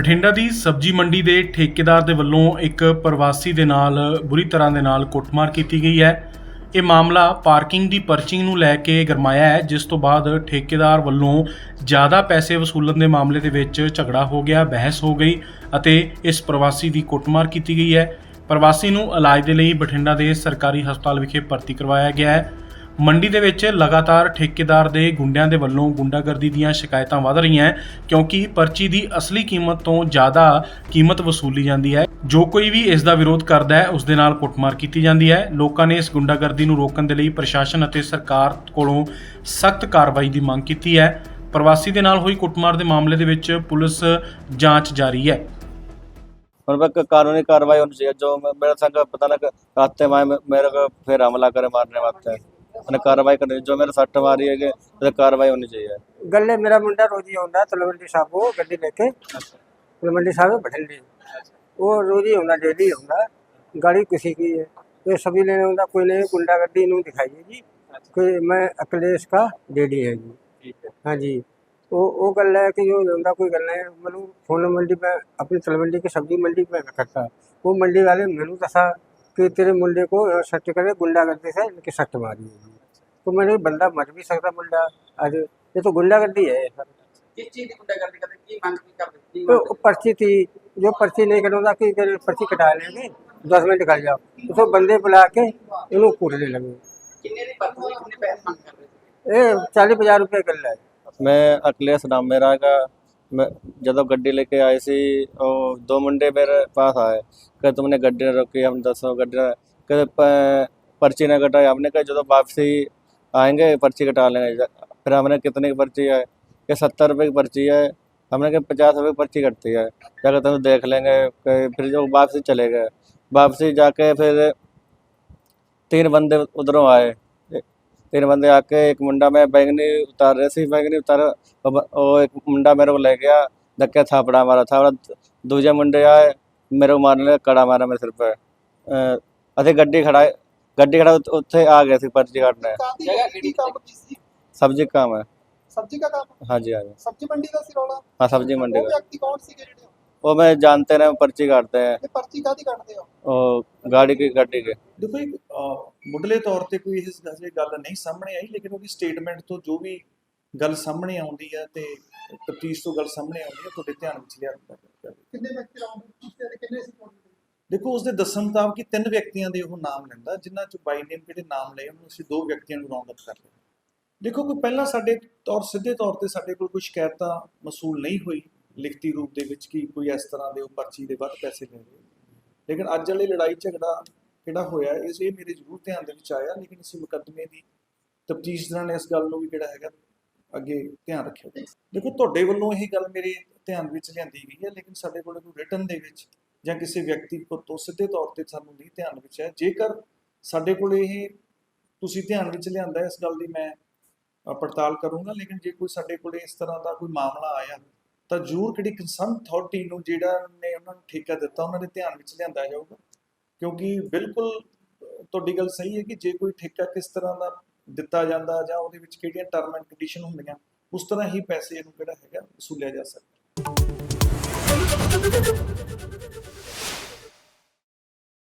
ਬਠਿੰਡਾ ਦੀ ਸਬਜ਼ੀ ਮੰਡੀ ਦੇ ਠੇਕੇਦਾਰ ਦੇ ਵੱਲੋਂ ਇੱਕ ਪ੍ਰਵਾਸੀ ਦੇ ਨਾਲ, ਬੁਰੀ ਤਰ੍ਹਾਂ ਦੇ ਨਾਲ ਕੁੱਟਮਾਰ ਕੀਤੀ ਗਈ ਹੈ। ਇਹ ਮਾਮਲਾ ਪਾਰਕਿੰਗ ਦੀ ਪਰਚਿੰਗ ਨੂੰ ਲੈ ਕੇ ਗਰਮਾਇਆ ਹੈ, ਜਿਸ ਤੋਂ ਬਾਅਦ ਠੇਕੇਦਾਰ ਵੱਲੋਂ ਜ਼ਿਆਦਾ ਪੈਸੇ ਵਸੂਲਣ ਦੇ ਮਾਮਲੇ ਦੇ ਵਿੱਚ ਝਗੜਾ ਹੋ ਗਿਆ, ਬਹਿਸ ਹੋ ਗਈ ਅਤੇ ਇਸ ਪ੍ਰਵਾਸੀ ਦੀ ਕੁੱਟਮਾਰ ਕੀਤੀ ਗਈ ਹੈ। ਪ੍ਰਵਾਸੀ ਨੂੰ ਇਲਾਜ ਦੇ ਲਈ ਬਠਿੰਡਾ ਦੇ ਸਰਕਾਰੀ ਹਸਪਤਾਲ ਵਿਖੇ ਭਰਤੀ ਕਰਵਾਇਆ ਗਿਆ ਹੈ। ਮੰਡੀ ਦੇ ਵਿੱਚ ਲਗਾਤਾਰ ਠੇਕੇਦਾਰ ਦੇ ਗੁੰਡਿਆਂ ਦੇ ਵੱਲੋਂ ਗੁੰਡਾਗਰਦੀ ਦੀਆਂ ਸ਼ਿਕਾਇਤਾਂ ਵਧ ਰਹੀਆਂ ਹੈ ਕਿਉਂਕਿ ਪਰਚੀ ਦੀ ਅਸਲੀ ਕੀਮਤ ਤੋਂ ਜ਼ਿਆਦਾ ਕੀਮਤ ਵਸੂਲੀ ਜਾਂਦੀ ਹੈ ਜੋ ਕੋਈ ਵੀ ਇਸ ਦਾ ਵਿਰੋਧ ਕਰਦਾ ਹੈ ਉਸ ਦੇ ਨਾਲ ਕੁੱਟਮਾਰ ਕੀਤੀ ਜਾਂਦੀ ਹੈ ਲੋਕਾਂ ਨੇ ਇਸ ਗੁੰਡਾਗਰਦੀ ਨੂੰ ਰੋਕਣ ਦੇ ਲਈ ਪ੍ਰਸ਼ਾਸਨ ਅਤੇ ਸਰਕਾਰ ਕੋਲੋਂ ਸਖਤ ਕਾਰਵਾਈ ਦੀ ਮੰਗ ਕੀਤੀ ਹੈ ਪ੍ਰਵਾਸੀ ਦੇ ਨਾਲ ਹੋਈ ਕੁੱਟਮਾਰ ਦੇ ਮਾਮਲੇ ਦੇ ਵਿੱਚ ਪੁਲਿਸ ਜਾਂਚ ਜਾਰੀ ਹੈ उन पर कानूनी कार्रवाई होनी चाहिए जो मे- मेरे संग पता लग आते हैं मे- मेरे को फिर हमला करे मारने वास्ते ਉਹਨੇ ਕਾਰਵਾਈ ਕਰਨੀ ਜੋ ਮੇਰੇ ਸੱਟ ਮਾਰੀ ਹੈਗੇ ਉਹਦੇ ਕਾਰਵਾਈ ਹੋਣੀ ਚਾਹੀਏ ਗੱਲੇ ਮੇਰਾ ਮੁੰਡਾ ਰੋਜੀ ਆਉਂਦਾ ਤਲਵੰਡੀ ਸਾਹਿਬੋਂ ਗੱਡੀ ਲੈ ਕੇ। ਤਲਵੰਡੀ ਸਾਹਿਬ ਬਠਿੰਡੇ। ਉਹ ਰੋਜੀ ਆਉਂਦਾ ਡੇਲੀ ਆਉਂਦਾ। ਗਾੜੀ ਕਿਸੇ ਕੀ ਹੈ। ਇਹ ਸਭੀ ਲੈਣੇ ਆਉਂਦਾ ਕੋਈ ਨਹੀਂ ਗੁੰਡਾ ਗੱਡੀ ਨੂੰ ਦਿਖਾਈਏ ਜੀ। ਕੋਈ ਮੈਂ ਅਕਲੇਸ਼ ਦਾ ਡੇਡੀ ਹੈ ਜੀ। ਹਾਂਜੀ। ਉਹ ਉਹ ਗੱਲ ਹੈ कि जो लंदा कोई गल है मतलब सोन ਮੰਡੀ में अपनी तलवंडी की सब्जी मंडी में करता वो मंडी वाले मैनू दसा कि तेरे मुंडे को सट करे गुंडागर्दी से इनकी सट मारी है। तो मैंने बंदा मर भी सकता मुंडा आज ये तो गुंडागर्दी है। सर किस चीज़ की गुंडागर्दी करते की मांग की करते की तो पर्ची थी जो पर्ची नहीं कटौता कि पर्ची कटा लेंगे दस मिनट कर जाओ। तो बंदे बुला के इन्हों कूटने लगे। ये चालीस हज़ार रुपये कर रहा है मैं अखिलेश नाम मेरा का मैं जब गड्डी लेके आए सी और दो मुंडे मेरे पास आए कह तुमने गड्डी रोकी हम दसों गड्डी कह पर्ची ना कटाई हमने कहा जो वापसी आएंगे पर्ची कटा लेंगे फिर हमने कितने की पर्ची है कि सत्तर रुपये की पर्ची है हमने कहा पचास रुपये की पर्ची कटती है जाकर तुम देख लेंगे फिर जो वापसी चले गए वापसी जाके फिर तीन बंदे उधरों आए तीन बंदे आके एक मुंडा में बैंगनी उतार रहे सी बैंगनी उतार ਉਹ ਬ- ਉਹ ਇੱਕ ਮੁੰਡਾ ਮੇਰੇ ਕੋਲ ਲੈ ਗਿਆ ਧੱਕੇ ਥਾਪੜਾ ਮਾਰਾ ਥਾਪੜਾ ਦੂਜੇ ਮੁੰਡੇ ਆਏ ਮੇਰੇ ਕੋਲ ਮਾਰਨ ਲੱਗੇ ਕੜਾ ਮਾਰਾ ਮੇਰੇ ਸਿਰ 'ਤੇ ਅਹ ਅਸੀਂ ਗੱਡੀ ਖੜਾਏ ਗੱਡੀ ਖੜਾ ਉੱਥੇ- ਉੱਥੇ ਆ ਗਏ ਸੀ ਪਰਚੀ ਕੱਟਣੇ ਕਾਹਦੀ ਜਗ੍ਹਾ ਕੀ ਕਿਹੜੀ ਕੰਮ ਕੀ ਸੀ ਸਬਜ਼ੀ का काम है ਸਬਜ਼ੀ ਦਾ ਕੰਮ हाँ जी हाँ जी ਸਬਜ਼ੀ ਮੰਡੀ ਦਾ ਸੀ ਰੌਲਾ हाँ सब्जी मंडी ਉਹ का ਵਿਅਕਤੀ ਕੌਣ ਸੀਗੇ ਜਿਹੜੇ वो मैं जानते ना पर्ची काटते हैं ਇਹ ਪਰਚੀ ਕਾਹਦੀ ਕੱਢਦੇ ਹੋ वो गाड़ी की गड्डी के ਦੇਖੋ ਇੱਕ ਅਹ, ਮੁੱਢਲੇ ਤੌਰ ਤੇ ਕੋਈ ਇਸ ਹਜੇ ਗੱਲ ਨਹੀਂ ਸਾਹਮਣੇ ਆਈ ਲੇਕਿਨ ਉਹਦੀ ਸਟੇਟਮੈਂਟ ਤੋਂ ਜੋ ਵੀ ਗੱਲ ਸਾਹਮਣੇ ਆਉਂਦੀ ਹੈ ਤੇ ਤਫਤੀਸ਼ ਤੋਂ ਗੱਲ ਸਾਹਮਣੇ ਆਉਂਦੀ ਹੈ ਤੁਹਾਡੇ ਧਿਆਨ ਵਿੱਚ ਲਿਆਉਂਦਾ ਜਾਵੇ ਕਿੰਨੇ ਵਿਅਕਤੀ ਰਾਉਂਡ ਪੁੱਛਦੇ ਤੇ ਕਿੰਨੇ ਸੀ ਪਹੁੰਚਦੇ ਦੇਖੋ ਉਸਦੇ ਦੱਸਣ ਮੁਤਾਬਕ ਕਿ ਤਿੰਨ ਵਿਅਕਤੀਆਂ ਦੇ ਉਹ ਨਾਮ ਲੈਂਦਾ ਜਿਨ੍ਹਾਂ ਚ ਬਾਈ ਨੇਮ ਜਿਹੜੇ ਨਾਮ ਲਏ ਉਹਨੂੰ ਅਸੀਂ ਦੋ ਵਿਅਕਤੀਆਂ ਨੂੰ ਰਾਉਂਡ ਅਪ ਕਰ ਲਿਆ ਦੇਖੋ ਕੋਈ ਪਹਿਲਾਂ ਸਾਡੇ ਤੌਰ ਸਿੱਧੇ ਤੌਰ ਤੇ ਸਾਡੇ ਕੋਲ ਕੋਈ ਸ਼ਿਕਾਇਤਾਂ ਮਸੂਲ ਨਹੀਂ ਹੋਈ ਲਿਖਤੀ ਰੂਪ ਦੇ ਵਿੱਚ ਕਿ ਕੋਈ ਇਸ ਤਰ੍ਹਾਂ ਦੇ ਉਹ ਪਰਚੀ ਦੇ ਵੱਧ ਪੈਸੇ ਲੈ ਰਹੇ ਲੇਕਿਨ ਅੱਜ ਵਾਲੀ ਲੜਾਈ ਝਗੜਾ ਕਿਹੜਾ ਹੋਇਆ, ਇਸ ਇਹ ਮੇਰੇ ਜ਼ਰੂਰ ਧਿਆਨ ਦੇ ਵਿੱਚ ਆਇਆ, ਲੇਕਿਨ ਅਸੀਂ ਮੁਕੱਦਮੇ ਦੀ ਤਫਤੀਸ਼ ਦੌਰਾਨ ਇਸ ਗੱਲ ਨੂੰ ਵੀ ਜਿਹੜਾ ਹੈਗਾ ਅੱਗੇ ਧਿਆਨ ਰੱਖਿਆ ਦੇਖੋ, ਤੁਹਾਡੇ ਵੱਲੋਂ ਇਹ ਗੱਲ ਮੇਰੇ ਧਿਆਨ ਵਿੱਚ ਲਿਆਂਦੀ ਗਈ ਹੈ, ਲੇਕਿਨ ਸਾਡੇ ਕੋਲ ਕੋਈ ਰਿਟਨ ਦੇ ਵਿੱਚ ਜਾਂ ਕਿਸੇ ਵਿਅਕਤੀ ਕੋਲ ਤੋਂ ਸਿੱਧੇ ਤੌਰ ਤੇ ਸਾਨੂੰ ਨਹੀਂ ਧਿਆਨ ਵਿੱਚ ਹੈ ਜੇਕਰ ਸਾਡੇ ਕੋਲ ਇਹ ਤੁਸੀਂ ਧਿਆਨ ਵਿੱਚ ਲਿਆਂਦਾ, ਇਸ ਗੱਲ ਦੀ ਮੈਂ ਪੜਤਾਲ ਕਰੂੰਗਾ, ਲੇਕਿਨ ਜੇ ਕੋਈ ਸਾਡੇ ਕੋਲ ਇਸ ਤਰ੍ਹਾਂ ਦਾ ਕੋਈ ਮਾਮਲਾ ਆਇਆ ਤਾਂ ਜ਼ਰੂਰ ਕਿਹੜੀ ਕੰਸਰਨ ਅਥਾਰਟੀ ਨੂੰ ਜਿਹੜਾ ਨੇ ਉਹਨਾਂ ਨੂੰ ਠੇਕਾ ਦਿੱਤਾ, ਉਹਨਾਂ ਦੇ ਧਿਆਨ ਵਿੱਚ ਲਿਆਂਦਾ ਜਾਊਗਾ। ਕਿਉਂਕਿ ਬਿਲਕੁਲ ਤੁਹਾਡੀ ਗੱਲ ਸਹੀ ਹੈ ਕਿ ਜੇ ਕੋਈ ਠੇਕਾ ਕਿਸ ਤਰ੍ਹਾਂ ਦਾ ਦਿੱਤਾ ਜਾਂਦਾ ਜਾਂ ਉਹਦੇ ਵਿੱਚ ਕਿਹੜੀਆਂ ਟਰਮ ਐਂਡ ਕੰਡੀਸ਼ਨ ਹੁੰਦੀਆਂ, ਉਸ ਤਰ੍ਹਾਂ ਹੀ ਪੈਸੇ ਨੂੰ ਜਿਹੜਾ ਹੈਗਾ ਵਸੂਲਿਆ ਜਾ ਸਕਦਾ।